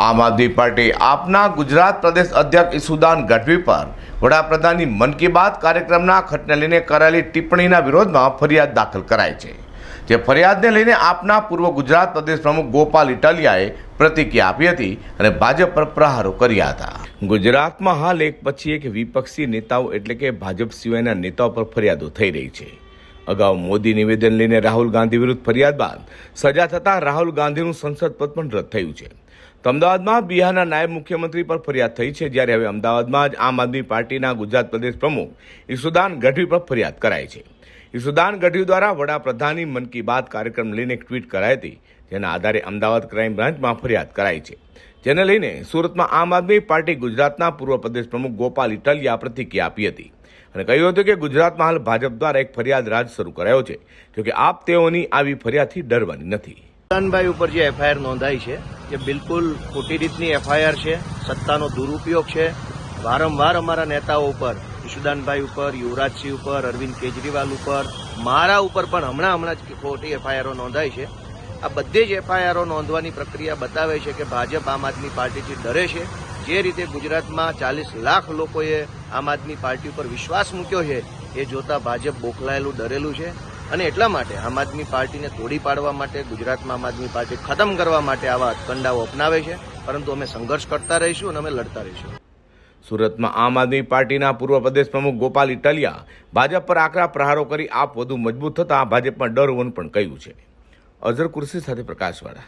આમ આદમી પાર્ટી આપના ગુજરાત પ્રદેશ અધ્યક્ષ ઈસુદાન ગઢવી પર વડાપ્રધાનની મન કી બાત કાર્યક્રમના ખટને લઈને કરાયેલી ટિપ્પણીના વિરોધમાં ફરિયાદ દાખલ કરાઈ છે. જે ફરિયાદને લઈને આપના પૂર્વ ગુજરાત પ્રદેશ પ્રમુખ ગોપાલ ઇટાલિયાએ પ્રતિક્રિયા આપી હતી અને ભાજપ પર પ્રહારો કર્યા હતા. ગુજરાતમાં હાલ એક પછી એક વિપક્ષી નેતાઓ એટલે કે ભાજપ સિવાયના નેતાઓ પર ફરિયાદો થઈ રહી છે. અગાઉ મોદી નિવેદન લઈને રાહુલ ગાંધી વિરુદ્ધ ફરિયાદ બાદ સજા થતાં રાહુલ ગાંધીનું સંસદ પદ પણ રદ થયું છે. અમદાવાદમાં બિહારના નાયબ મુખ્યમંત્રી પર ફરિયાદ થઈ છે, જ્યારે હવે અમદાવાદમાં જ આમ આદમી પાર્ટીના ગુજરાત પ્રદેશ પ્રમુખ ઈસુદાન ગઢવી પર ફરિયાદ કરાઈ છે. ઈસુદાન ગઢવી દ્વારા વડાપ્રધાનની મન કી બાત કાર્યક્રમ લઈને એક ટ્વીટ કરાઈ હતી, જેના આધારે અમદાવાદ ક્રાઇમ બ્રાન્ચમાં ફરિયાદ કરાઈ છે. જેને લઈને સુરતમાં આમ આદમી પાર્ટી ગુજરાતના પૂર્વ પ્રદેશ પ્રમુખ ગોપાલ ઇટલિયા પ્રતિક્રિયા આપી હતી અને કહ્યું હતું કે ગુજરાતમાં હાલ ભાજપ દ્વારા એક ફરિયાદ રાજ શરૂ કરાયો છે જોકે આપ તેઓની આવી ફરિયાદથી ડરવાની નથી. સુલતાનભાઈ ઉપર જે એફઆઈઆર નોંધાઈ છે, એ બિલકુલ ખોટી રીતની એફઆઈઆર છે, સત્તાનો દુરુપયોગ છે વારંવાર અમારા નેતાઓ ઉપર, ઈશુદાનભાઈ ઉપર, યુવરાજસિંહ ઉપર, અરવિંદ કેજરીવાલ ઉપર, મારા ઉપર પણ હમણાં હમણાં જ ખોટી એફઆઈઆરો નોંધાઈ છે. આ બધી જ એફઆઈઆરો નોંધવાની પ્રક્રિયા બતાવે છે કે ભાજપ આમ આદમી પાર્ટીથી ડરે છે. જે રીતે ગુજરાતમાં ચાલીસ લાખ લોકોએ આમ આદમી પાર્ટી ઉપર વિશ્વાસ મૂક્યો છે, એ જોતા ભાજપ બોખલાયેલું, ડરેલું છે. અને એટલા માટે આમ આદમી પાર્ટીને તોડી પાડવા માટે, ગુજરાતમાં આમ આદમી પાર્ટી ખતમ કરવા માટે આવા હથકંડાઓ અપનાવે છે. પરંતુ અમે સંઘર્ષ કરતા રહીશું અને અમે લડતા રહીશું. સુરતમાં આમ આદમી પાર્ટીના પૂર્વ પ્રદેશ પ્રમુખ ગોપાલ ઇટાલિયા ભાજપ પર આકરા પ્રહારો કરી આપ વધુ મજબૂત થતાં ભાજપમાં ડર હોવાનું પણ કહ્યું છે. અઝર કુર્સી સાથે પ્રકાશવાળા.